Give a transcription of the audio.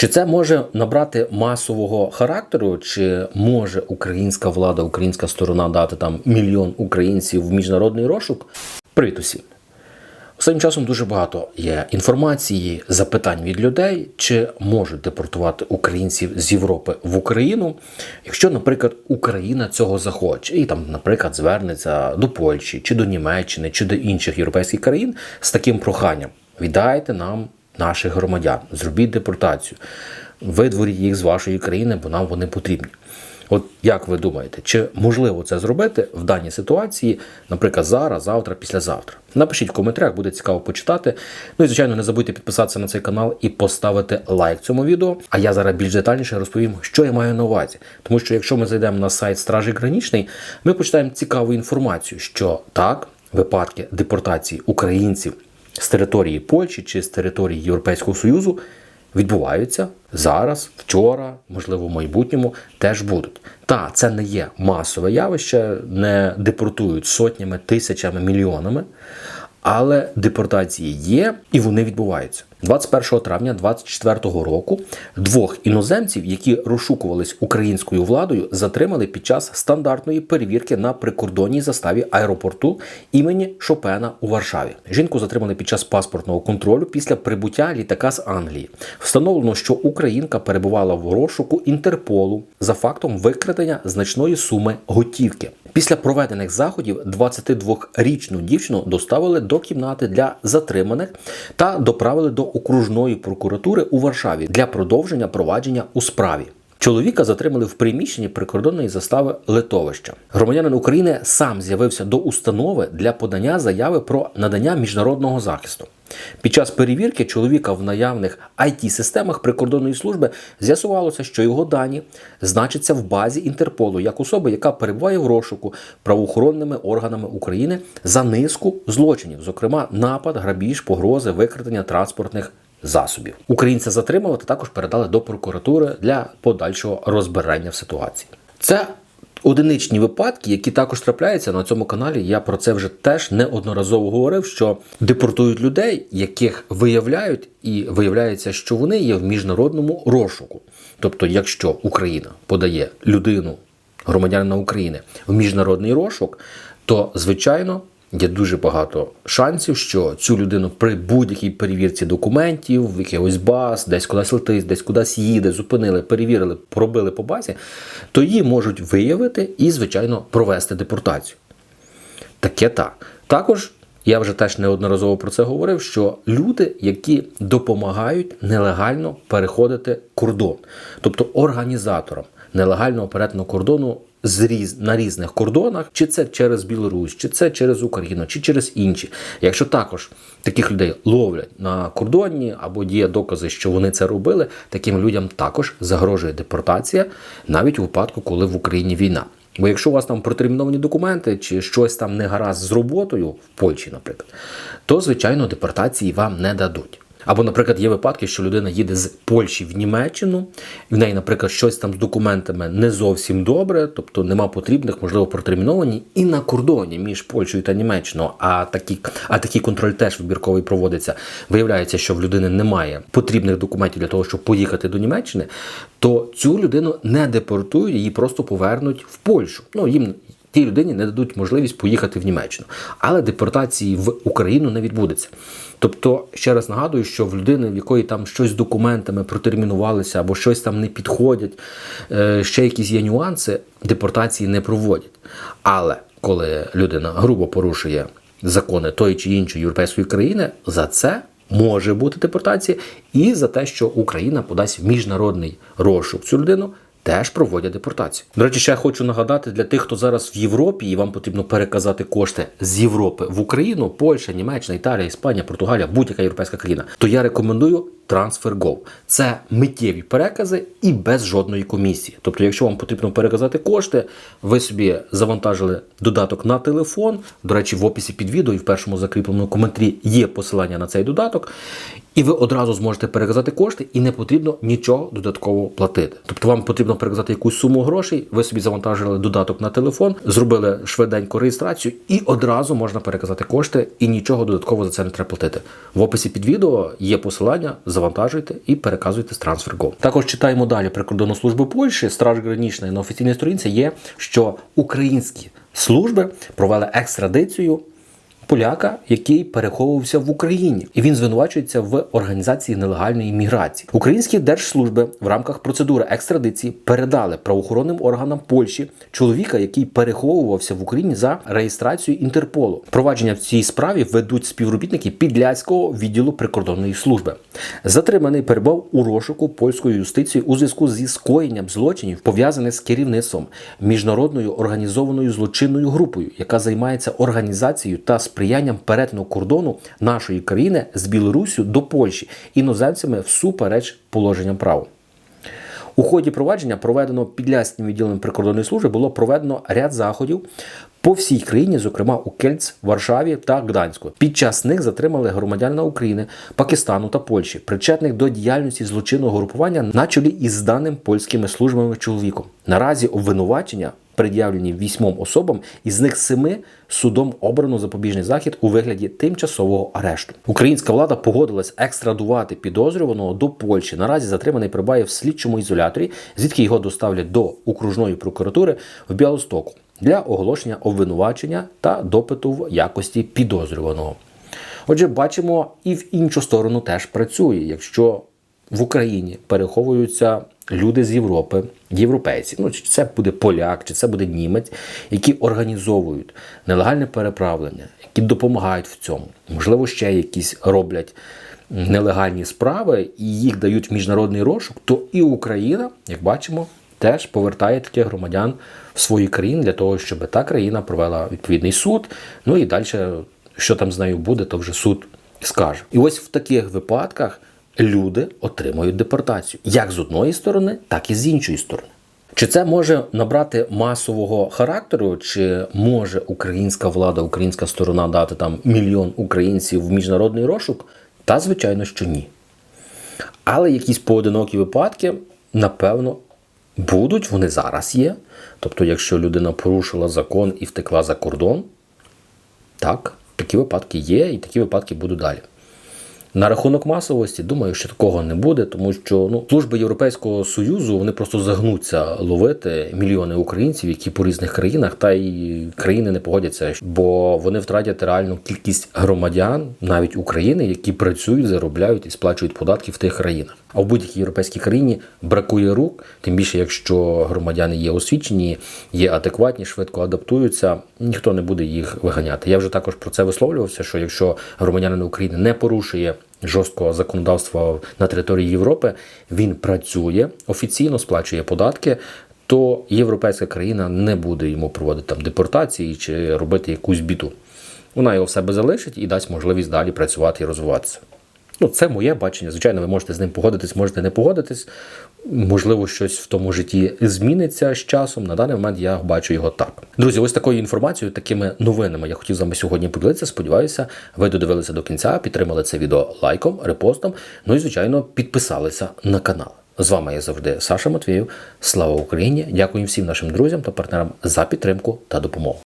Чи це може набрати масового характеру, чи може українська влада, українська сторона дати там мільйон українців в міжнародний розшук? Привіт усім! Останнім часом дуже багато є інформації, запитань від людей, чи можуть депортувати українців з Європи в Україну, якщо, наприклад, Україна цього захоче, і там, наприклад, звернеться до Польщі, чи до Німеччини, чи до інших європейських країн з таким проханням: віддайте нам наших громадян, зробіть депортацію, видворіть їх з вашої країни, бо нам вони потрібні. От як ви думаєте, чи можливо це зробити в даній ситуації, наприклад, зараз, завтра, післязавтра? Напишіть в коментарях, буде цікаво почитати. Ну і звичайно, не забудьте підписатися на цей канал і поставити лайк цьому відео. А я зараз більш детальніше розповім, що я маю на увазі. Тому що якщо ми зайдемо на сайт Стражі Гранічний, ми почитаємо цікаву інформацію, що так, випадки депортації українців з території Польщі чи з території Європейського Союзу відбуваються зараз, вчора, можливо, в майбутньому теж будуть. Та це не є масове явище, не депортують сотнями, тисячами, мільйонами. Але депортації є і вони відбуваються 21 травня 2024 року. Двох іноземців, які розшукувались українською владою, затримали під час стандартної перевірки на прикордонній заставі аеропорту імені Шопена у Варшаві. Жінку затримали під час паспортного контролю після прибуття літака з Англії. Встановлено, що українка перебувала в розшуку Інтерполу за фактом викрадення значної суми готівки. Після проведених заходів 22-річну дівчину доставили до кімнати для затриманих та доправили до окружної прокуратури у Варшаві для продовження провадження у справі. Чоловіка затримали в приміщенні прикордонної застави литовища. Громадянин України сам з'явився до установи для подання заяви про надання міжнародного захисту. Під час перевірки чоловіка в наявних it системах прикордонної служби з'ясувалося, що його дані значаться в базі Інтерполу як особи, яка перебуває в розшуку правоохоронними органами України за низку злочинів, зокрема напад, грабіж, погрози, викрадення транспортних засобів. Українця затримали та також передали до прокуратури для подальшого розбирання в ситуації. Це одиничні випадки, які також трапляються на цьому каналі. Я про це вже теж неодноразово говорив, що депортують людей, яких виявляють, і виявляється, що вони є в міжнародному розшуку. Тобто, якщо Україна подає людину, громадянина України в міжнародний розшук, то звичайно. Є дуже багато шансів, що цю людину при будь-якій перевірці документів, в якихось баз, десь кудись летить, десь кудись їде, зупинили, перевірили, пробили по базі, то її можуть виявити і, звичайно, провести депортацію. Таке так. Також я вже теж неодноразово про це говорив, що люди, які допомагають нелегально переходити кордон, тобто організаторам нелегального перетину кордону з різ на різних кордонах, чи це через Білорусь, чи це через Україну, чи через інші. Якщо також таких людей ловлять на кордоні або є докази, що вони це робили, таким людям також загрожує депортація навіть у випадку, коли в Україні війна. Бо якщо у вас там протерміновані документи чи щось там не гаразд з роботою в Польщі, наприклад, то звичайно депортації вам не дадуть. Або, наприклад, є випадки, що людина їде з Польщі в Німеччину, в неї, наприклад, щось там з документами не зовсім добре, тобто нема потрібних, можливо, протерміновані, і на кордоні між Польщею та Німеччиною, а такий, а такий контроль теж вибірковий проводиться. Виявляється, що в людини немає потрібних документів для того, щоб поїхати до Німеччини, то цю людину не депортують, її просто повернуть в Польщу. Ну їм тій людині не дадуть можливість поїхати в Німеччину. Але депортації в Україну не відбудеться. Тобто, ще раз нагадую, що в людини, в якої там щось з документами протермінувалися або щось там не підходять, е, ще якісь є нюанси, депортації не проводять. Але коли людина грубо порушує закони тої чи іншої європейської країни, за це може бути депортація, і за те, що Україна подасть в міжнародний розшук цю людину теж проводять депортацію. До речі, ще хочу нагадати для тих, хто зараз в Європі, і вам потрібно переказати кошти з Європи в Україну, Польща, Німеччина, Італія, Іспанія, Португалія, будь-яка європейська країна, то я рекомендую TransferGo. Це миттєві перекази і без жодної комісії. Тобто, якщо вам потрібно переказати кошти, ви собі завантажили додаток на телефон. До речі, в описі під відео і в першому закріпленому коментарі є посилання на цей додаток. І ви одразу зможете переказати кошти, і не потрібно нічого додатково платити. Тобто вам потрібно переказати якусь суму грошей, ви собі завантажили додаток на телефон, зробили швиденько реєстрацію, і одразу можна переказати кошти, і нічого додатково за це не треба платити. В описі під відео є посилання. Завантажуйте і переказуйте з TransferGo. Також читаємо далі прикордонну службу Польщі, Страж Гранічної на офіційній сторінці є, що українські служби провели екстрадицію поляка, який переховувався в Україні, і він звинувачується в організації нелегальної міграції. Українські держслужби в рамках процедури екстрадиції передали правоохоронним органам Польщі чоловіка, який переховувався в Україні за реєстрацією Інтерполу. Провадження в цій справі ведуть співробітники Підляцького відділу прикордонної служби. Затриманий перебував у розшуку польської юстиції у зв'язку зі скоєнням злочинів, пов'язаних з керівництвом міжнародною організованою злочинною групою, яка займається організацією та сприянням перетину кордону нашої країни з Білоруссю до Польщі іноземцями всупереч положенням права. У ході провадження, проведеного підлясним відділенням прикордонної служби, було проведено ряд заходів по всій країні, зокрема у Кельц, Варшаві та Гданську. Під час них затримали громадянина України, Пакистану та Польщі, причетних до діяльності злочинного групування на чолі із даним польськими службами чоловіком. Наразі обвинувачення пред'явлені вісьмом особам, із них семи судом обрано запобіжний захід у вигляді тимчасового арешту. Українська влада погодилась екстрадувати підозрюваного до Польщі. Наразі затриманий прибає в слідчому ізоляторі, звідки його доставлять до окружної прокуратури в Білостоку для оголошення обвинувачення та допиту в якості підозрюваного. Отже, бачимо, і в іншу сторону теж працює. Якщо в Україні переховуються люди з Європи, європейці, ну чи це буде поляк, чи це буде німець, які організовують нелегальне переправлення, які допомагають в цьому, можливо, ще якісь роблять нелегальні справи і їх дають в міжнародний розшук, то і Україна, як бачимо, теж повертає таких громадян в свої країни для того, щоб та країна провела відповідний суд. Ну і далі, що там з нею буде, то вже суд скаже. І ось в таких випадках люди отримують депортацію як з одної сторони, так і з іншої сторони. Чи це може набрати масового характеру, чи може українська влада, українська сторона дати там мільйон українців в міжнародний розшук? Та звичайно, що ні. Але якісь поодинокі випадки, напевно, будуть, вони зараз є. Тобто, якщо людина порушила закон і втекла за кордон, так, такі випадки є, і такі випадки будуть далі. На рахунок масовості, думаю, що такого не буде, тому що ну, служби Європейського Союзу вони просто загнуться ловити мільйони українців, які по різних країнах, та й країни не погодяться, бо вони втратять реальну кількість громадян, навіть України, які працюють, заробляють і сплачують податки в тих країнах. А в будь-якій європейській країні бракує рук, тим більше, якщо громадяни є освічені, є адекватні, швидко адаптуються, ніхто не буде їх виганяти. Я вже також про це висловлювався. Що якщо громадянин України не порушує жорсткого законодавства на території Європи, він працює офіційно, сплачує податки. То європейська країна не буде йому проводити там депортації чи робити якусь біду. Вона його в себе залишить і дасть можливість далі працювати і розвиватися. Ну, це моє бачення. Звичайно, ви можете з ним погодитись, можете не погодитись. Можливо, щось в тому житті зміниться з часом. На даний момент я бачу його так. Друзі, ось такою інформацією, такими новинами я хотів з вами сьогодні поділитися. Сподіваюся, ви додивилися до кінця, підтримали це відео лайком, репостом. Ну і, звичайно, підписалися на канал. З вами я завжди Саша Матвієв. Слава Україні! Дякую всім нашим друзям та партнерам за підтримку та допомогу.